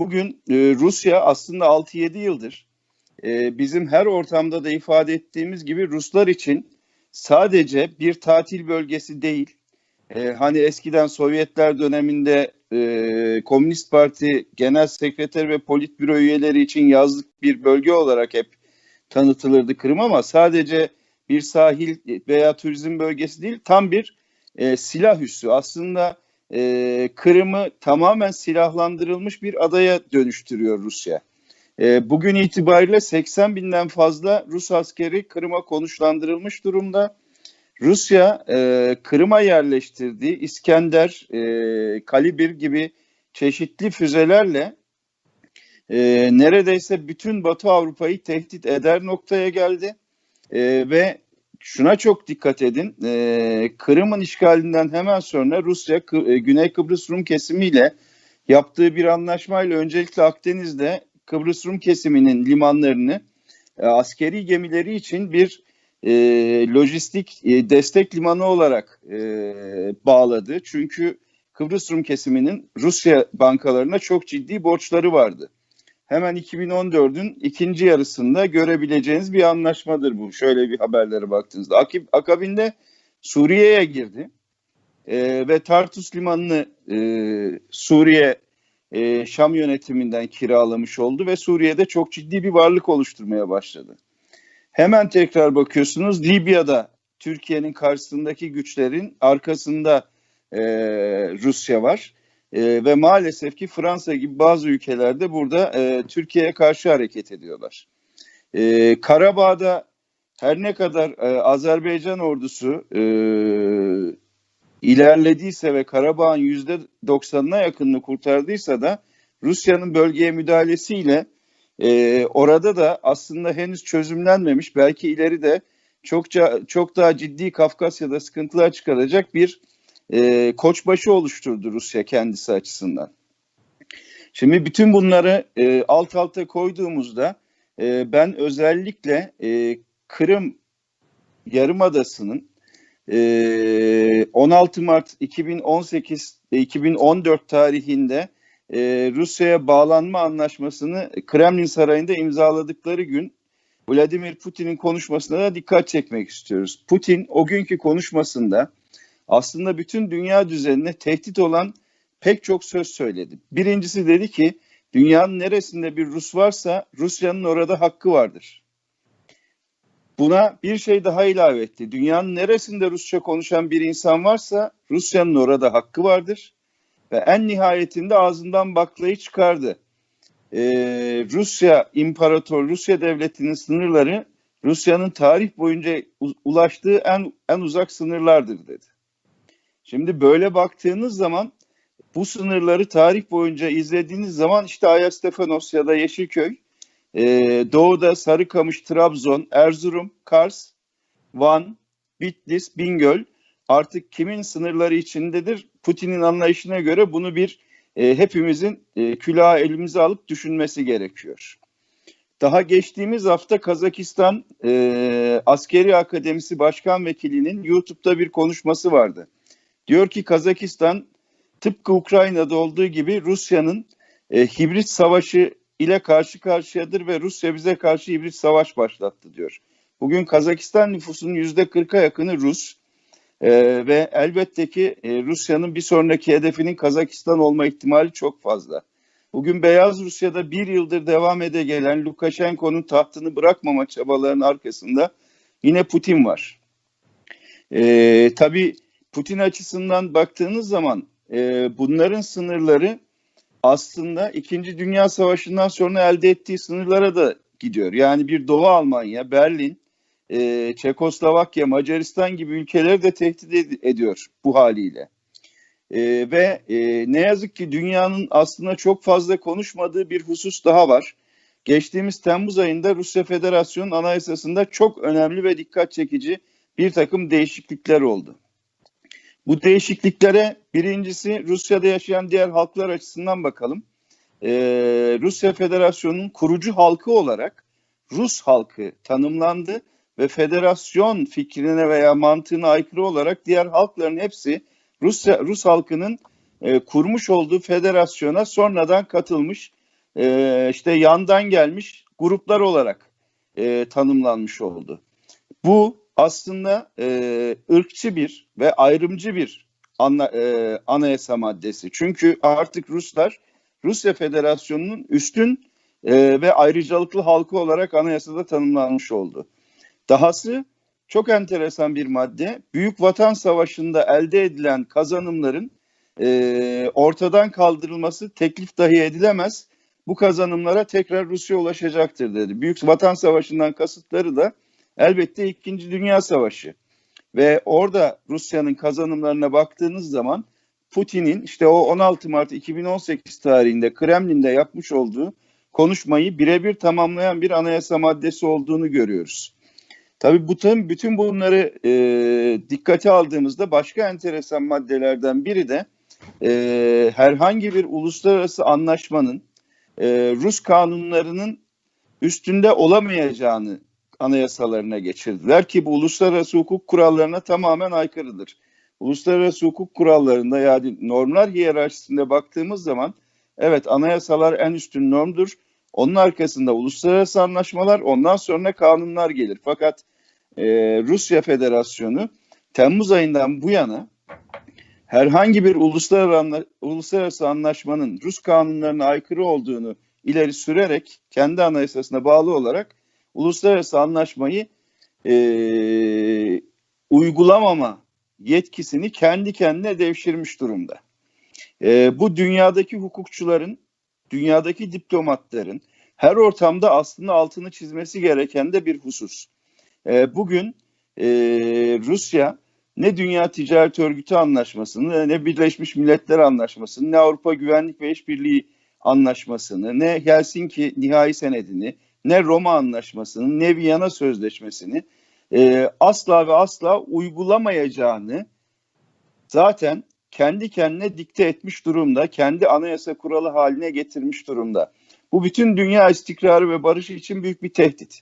bugün e, Rusya aslında 6-7 yıldır e, bizim her ortamda da ifade ettiğimiz gibi Ruslar için sadece bir tatil bölgesi değil. E, hani eskiden Sovyetler döneminde e, Komünist Parti Genel Sekreter ve Politbüro üyeleri için yazlık bir bölge olarak hep tanıtılırdı Kırım ama sadece bir sahil veya turizm bölgesi değil tam bir e, silah üssü. Aslında e, Kırım'ı tamamen silahlandırılmış bir adaya dönüştürüyor Rusya. E, bugün itibariyle 80 binden fazla Rus askeri Kırım'a konuşlandırılmış durumda. Rusya e, Kırım'a yerleştirdiği İskender, e, Kalibir gibi çeşitli füzelerle e, neredeyse bütün Batı Avrupa'yı tehdit eder noktaya geldi. E, ve şuna çok dikkat edin. E, Kırım'ın işgalinden hemen sonra Rusya e, Güney Kıbrıs Rum kesimiyle yaptığı bir anlaşmayla öncelikle Akdeniz'de Kıbrıs Rum kesiminin limanlarını e, askeri gemileri için bir e, lojistik e, destek limanı olarak e, bağladı. Çünkü Kıbrıs Rum kesiminin Rusya bankalarına çok ciddi borçları vardı. Hemen 2014'ün ikinci yarısında görebileceğiniz bir anlaşmadır bu. Şöyle bir haberlere baktığınızda. Akabinde Suriye'ye girdi e, ve Tartus limanını e, Suriye e, Şam yönetiminden kiralamış oldu ve Suriye'de çok ciddi bir varlık oluşturmaya başladı. Hemen tekrar bakıyorsunuz Libya'da Türkiye'nin karşısındaki güçlerin arkasında e, Rusya var. E, ve maalesef ki Fransa gibi bazı ülkelerde burada e, Türkiye'ye karşı hareket ediyorlar. E, Karabağ'da her ne kadar e, Azerbaycan ordusu e, ilerlediyse ve Karabağ'ın yüzde doksanına yakınını kurtardıysa da Rusya'nın bölgeye müdahalesiyle e, orada da aslında henüz çözümlenmemiş belki ileride çokça çok daha ciddi Kafkasya'da sıkıntılar çıkaracak bir e, koçbaşı oluşturdu Rusya kendisi açısından. Şimdi bütün bunları e, alt alta koyduğumuzda e, ben özellikle e, Kırım Yarımadası'nın e, 16 Mart 2018 2014 tarihinde e, Rusya'ya bağlanma anlaşmasını Kremlin Sarayı'nda imzaladıkları gün Vladimir Putin'in konuşmasına da dikkat çekmek istiyoruz. Putin o günkü konuşmasında aslında bütün dünya düzenine tehdit olan pek çok söz söyledi. Birincisi dedi ki dünyanın neresinde bir Rus varsa Rusya'nın orada hakkı vardır. Buna bir şey daha ilave etti. Dünyanın neresinde Rusça konuşan bir insan varsa Rusya'nın orada hakkı vardır. Ve en nihayetinde ağzından baklayı çıkardı. Ee, Rusya İmparator, Rusya Devleti'nin sınırları Rusya'nın tarih boyunca ulaştığı en en uzak sınırlardır dedi. Şimdi böyle baktığınız zaman bu sınırları tarih boyunca izlediğiniz zaman işte Ayastefanos ya da Yeşilköy, e, doğuda Sarıkamış, Trabzon, Erzurum, Kars, Van, Bitlis, Bingöl artık kimin sınırları içindedir? Putin'in anlayışına göre bunu bir e, hepimizin e, külahı elimize alıp düşünmesi gerekiyor. Daha geçtiğimiz hafta Kazakistan e, Askeri Akademisi Başkan Vekili'nin YouTube'da bir konuşması vardı. Diyor ki Kazakistan tıpkı Ukrayna'da olduğu gibi Rusya'nın e, hibrit savaşı ile karşı karşıyadır ve Rusya bize karşı hibrit savaş başlattı diyor. Bugün Kazakistan nüfusunun yüzde 40'a yakını Rus e, ve elbette ki e, Rusya'nın bir sonraki hedefinin Kazakistan olma ihtimali çok fazla. Bugün Beyaz Rusya'da bir yıldır devam ede gelen Lukashenko'nun tahtını bırakmama çabalarının arkasında yine Putin var. E, tabii Putin açısından baktığınız zaman e, bunların sınırları aslında İkinci Dünya Savaşı'ndan sonra elde ettiği sınırlara da gidiyor. Yani bir Doğu Almanya, Berlin, e, Çekoslovakya, Macaristan gibi ülkeleri de tehdit ed- ediyor bu haliyle. E, ve e, ne yazık ki dünyanın aslında çok fazla konuşmadığı bir husus daha var. Geçtiğimiz Temmuz ayında Rusya Federasyonu Anayasası'nda çok önemli ve dikkat çekici bir takım değişiklikler oldu. Bu değişikliklere birincisi Rusya'da yaşayan diğer halklar açısından bakalım. Ee, Rusya Federasyonu'nun kurucu halkı olarak Rus halkı tanımlandı ve federasyon fikrine veya mantığına aykırı olarak diğer halkların hepsi Rusya Rus halkının e, kurmuş olduğu federasyona sonradan katılmış. e, işte yandan gelmiş gruplar olarak e, tanımlanmış oldu. Bu aslında e, ırkçı bir ve ayrımcı bir anla, e, anayasa maddesi. Çünkü artık Ruslar Rusya Federasyonu'nun üstün e, ve ayrıcalıklı halkı olarak anayasada tanımlanmış oldu. Dahası çok enteresan bir madde. Büyük Vatan Savaşı'nda elde edilen kazanımların e, ortadan kaldırılması teklif dahi edilemez. Bu kazanımlara tekrar Rusya ulaşacaktır dedi. Büyük Vatan Savaşı'ndan kasıtları da elbette İkinci Dünya Savaşı. Ve orada Rusya'nın kazanımlarına baktığınız zaman Putin'in işte o 16 Mart 2018 tarihinde Kremlin'de yapmış olduğu konuşmayı birebir tamamlayan bir anayasa maddesi olduğunu görüyoruz. Tabii bütün, bütün bunları e, dikkate aldığımızda başka enteresan maddelerden biri de e, herhangi bir uluslararası anlaşmanın e, Rus kanunlarının üstünde olamayacağını anayasalarına geçirdiler ki bu uluslararası hukuk kurallarına tamamen aykırıdır. Uluslararası hukuk kurallarında yani normlar hiyerarşisinde baktığımız zaman evet anayasalar en üstün normdur. Onun arkasında uluslararası anlaşmalar ondan sonra kanunlar gelir. Fakat e, Rusya Federasyonu Temmuz ayından bu yana herhangi bir uluslararası, anlaşmanın Rus kanunlarına aykırı olduğunu ileri sürerek kendi anayasasına bağlı olarak uluslararası anlaşmayı e, uygulamama yetkisini kendi kendine devşirmiş durumda. E, bu dünyadaki hukukçuların, dünyadaki diplomatların her ortamda aslında altını çizmesi gereken de bir husus. E, bugün e, Rusya ne Dünya Ticaret Örgütü Anlaşması'nı, ne Birleşmiş Milletler Anlaşması'nı, ne Avrupa Güvenlik ve İşbirliği Anlaşması'nı, ne Helsinki Nihai Senedi'ni, ne Roma Anlaşması'nı, ne Viyana Sözleşmesi'ni e, asla ve asla uygulamayacağını zaten kendi kendine dikte etmiş durumda, kendi anayasa kuralı haline getirmiş durumda. Bu bütün dünya istikrarı ve barış için büyük bir tehdit.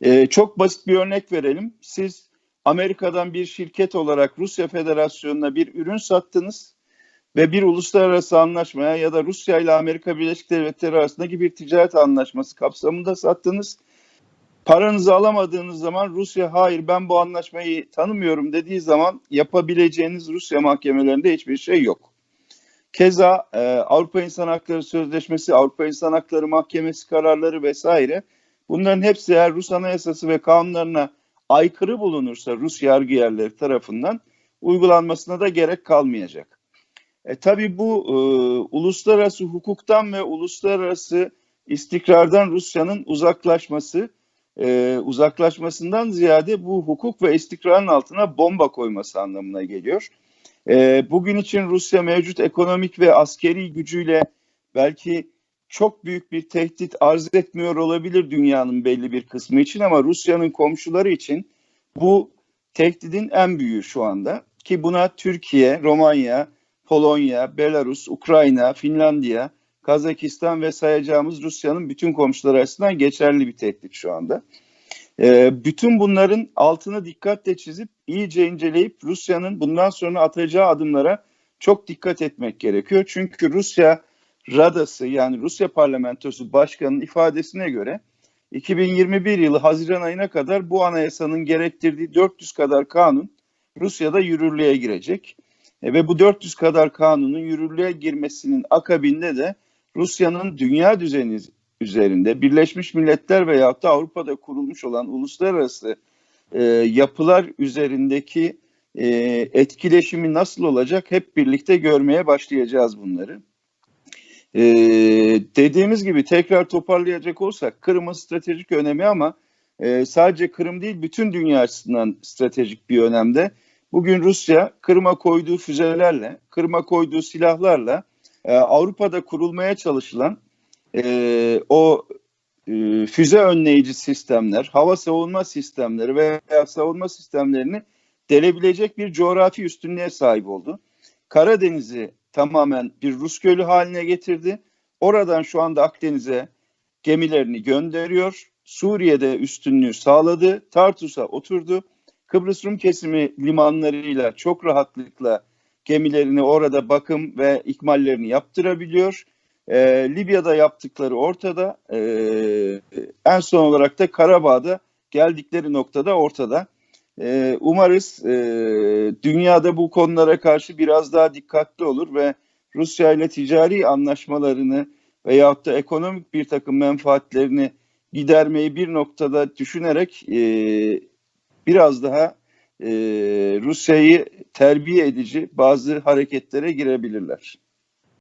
Ee, çok basit bir örnek verelim. Siz Amerika'dan bir şirket olarak Rusya Federasyonu'na bir ürün sattınız ve bir uluslararası anlaşmaya ya da Rusya ile Amerika Birleşik Devletleri arasındaki bir ticaret anlaşması kapsamında sattınız. Paranızı alamadığınız zaman Rusya hayır ben bu anlaşmayı tanımıyorum dediği zaman yapabileceğiniz Rusya mahkemelerinde hiçbir şey yok. Keza e, Avrupa İnsan Hakları Sözleşmesi, Avrupa İnsan Hakları Mahkemesi kararları vesaire bunların hepsi eğer Rus Anayasası ve kanunlarına aykırı bulunursa Rus yargı yerleri tarafından uygulanmasına da gerek kalmayacak. E, tabii bu e, uluslararası hukuktan ve uluslararası istikrardan Rusya'nın uzaklaşması, e, uzaklaşmasından ziyade bu hukuk ve istikrarın altına bomba koyması anlamına geliyor. E, bugün için Rusya mevcut ekonomik ve askeri gücüyle belki çok büyük bir tehdit arz etmiyor olabilir dünyanın belli bir kısmı için ama Rusya'nın komşuları için bu tehdidin en büyüğü şu anda ki buna Türkiye, Romanya, Polonya, Belarus, Ukrayna, Finlandiya, Kazakistan ve sayacağımız Rusya'nın bütün komşuları arasından geçerli bir tehdit şu anda. E, bütün bunların altını dikkatle çizip iyice inceleyip Rusya'nın bundan sonra atacağı adımlara çok dikkat etmek gerekiyor. Çünkü Rusya Radası yani Rusya Parlamentosu Başkanı'nın ifadesine göre 2021 yılı Haziran ayına kadar bu anayasanın gerektirdiği 400 kadar kanun Rusya'da yürürlüğe girecek. E, ve bu 400 kadar kanunun yürürlüğe girmesinin akabinde de Rusya'nın dünya düzeni üzerinde Birleşmiş Milletler veya da Avrupa'da kurulmuş olan uluslararası e, yapılar üzerindeki e, etkileşimi nasıl olacak hep birlikte görmeye başlayacağız bunları. E, dediğimiz gibi tekrar toparlayacak olsak Kırım'ın stratejik önemi ama e, sadece Kırım değil bütün dünya açısından stratejik bir önemde. Bugün Rusya Kırım'a koyduğu füzelerle, Kırım'a koyduğu silahlarla e, Avrupa'da kurulmaya çalışılan e, o e, füze önleyici sistemler, hava savunma sistemleri veya savunma sistemlerini delebilecek bir coğrafi üstünlüğe sahip oldu. Karadeniz'i tamamen bir Rus gölü haline getirdi. Oradan şu anda Akdeniz'e gemilerini gönderiyor. Suriye'de üstünlüğü sağladı. Tartus'a oturdu. Kıbrıs Rum kesimi limanlarıyla çok rahatlıkla gemilerini orada bakım ve ikmallerini yaptırabiliyor. E, Libya'da yaptıkları ortada. E, en son olarak da Karabağ'da geldikleri noktada ortada. E, umarız e, dünyada bu konulara karşı biraz daha dikkatli olur ve Rusya ile ticari anlaşmalarını veyahut da ekonomik bir takım menfaatlerini gidermeyi bir noktada düşünerek e, biraz daha e, Rusya'yı terbiye edici bazı hareketlere girebilirler.